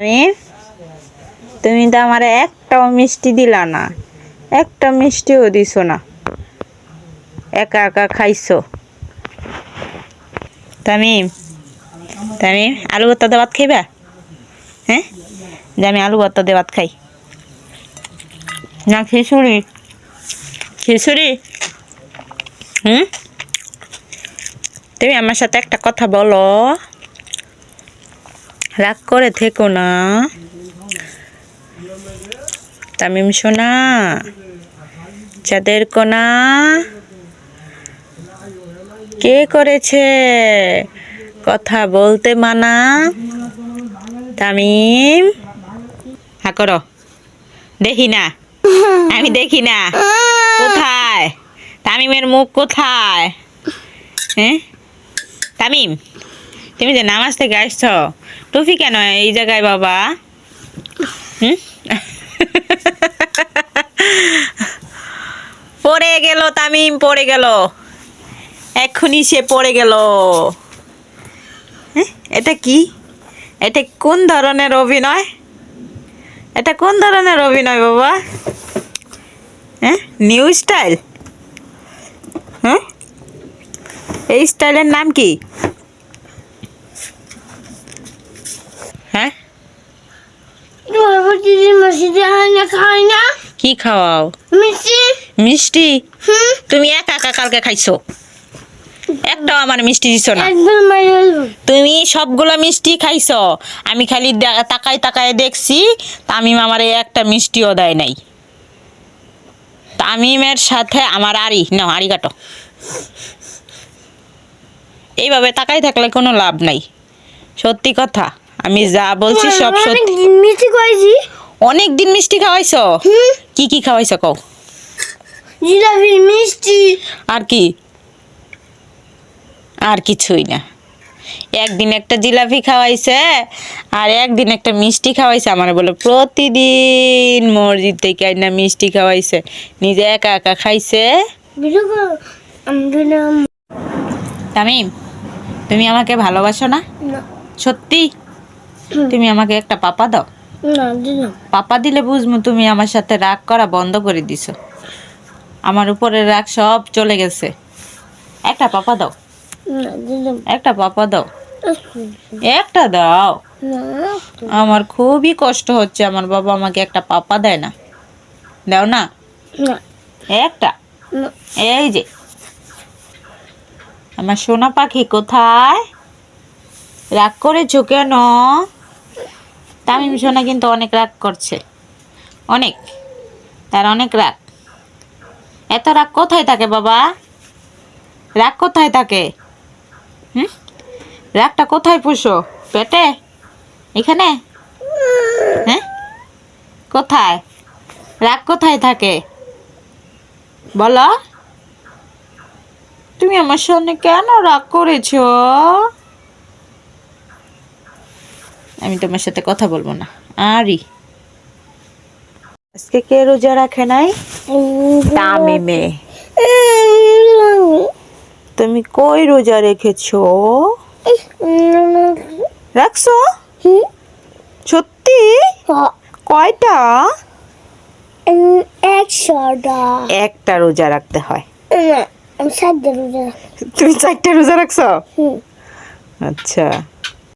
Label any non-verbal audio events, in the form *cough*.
তুমি? তুমি তো আমার একটাও মিষ্টি দিলা না। একটা মিষ্টিও দিছো না। একা একা খাইছো। তামিম তামিম, আলু ভর্তা দিয়ে ভাত খাইবা? হ্যাঁ? যে আমি আলু ভর্তা দিয়ে ভাত খাই। না, খিচুড়ি। খিচুড়ি? হুম? তুমি আমার সাথে একটা কথা বলো। রাগ করে থেকো না। তামিম সোনা, চাঁদের কোনা কে করেছে কথা বলতে মানা? তামিম, হা করো। দেখি না, আমি দেখি না। কোথায়? তামিমের মুখ কোথায়? হ্যাঁ? তামিম তুমি যে নামাজ থেকে আসছ টুফি কেন এই জায়গায় বাবা? *laughs* পড়ে গেল তামিম, পড়ে গেল। এক্ষুনি সে পড়ে গেল। এটা কি? এটা কোন ধরনের অভিনয়? এটা কোন ধরনের অভিনয় বাবা? হ্যাঁ? New style? হ্যাঁ এই স্টাইলের নাম কি হ্যাঁ দিদি হয় না। খাই না কি খাওয়াও? মিষ্টি। মিষ্টি? তুমি একা একা কালকে খাইছো? একটাও আমার মিষ্টি দিছো না। তুমি সবগুলো মিষ্টি খাইছো। আমি খালি তাকায় তাকায় দেখছি তামিম আমার একটা মিষ্টিও দেয় নাই। তামিমের সাথে আমার আড়ি। না আড়ি কাটো। এইভাবে তাকাই থাকলে কোনো লাভ নাই। সত্যি কথা আমি যা বলছি সব সত্যি। মিষ্টি খাইছি। অনেক দিন মিষ্টি খাওয়াইছো? কি কি খাওয়াইছো কও? জিলাপি মিষ্টি। আর কি? আর কিছুই না। একদিন একটা জিলাপি খাওয়াইছে আর একদিন একটা মিষ্টি খাওয়াইছে। আমার বলে প্রতিদিন মসজিদ থেকে না মিষ্টি খাওয়াইছে। নিজে একা একা খাইছে? তামিম তুমি আমাকে ভালোবাসো না? সত্যি? তুমি আমাকে একটা পাপা দাও। পাপা দিলে বুঝব তুমি আমার সাথে রাগ করা বন্ধ করে দিছো। আমার উপরে রাগ সব চলে গেছে। একটা পাপা দাও। একটা পাপা দাও। একটা দাও। আমার খুবই কষ্ট হচ্ছে আমার বাবা আমাকে একটা পাপা দেয় না। দাও না। না। একটা। এই যে। আমার সোনা পাখি কোথায়? রাগ করেছ কেন? তামিম সোনা কিন্তু অনেক রাগ করছে। অনেক। তার অনেক রাগ। এত রাগ কোথায় থাকে বাবা? রাগ কোথায় থাকে? হুম? রাগটা কোথায় পুষো? পেটে? এখানে? হ্যাঁ? কোথায়? রাগ কোথায় থাকে? বলো। তুমি আমার সামনে কেন রাগ করেছ? আমি তোমার সাথে কথা বলব না। আরি। আজকে কে রোজা রাখে নাই? তামিমে। তুমি কই রোজা রেখেছো? রাখছো? সত্যি? কয়টা? একশোটা। একটা রোজা রাখতে হয়। তুমি চারটা রোজা রাখছো? আচ্ছা।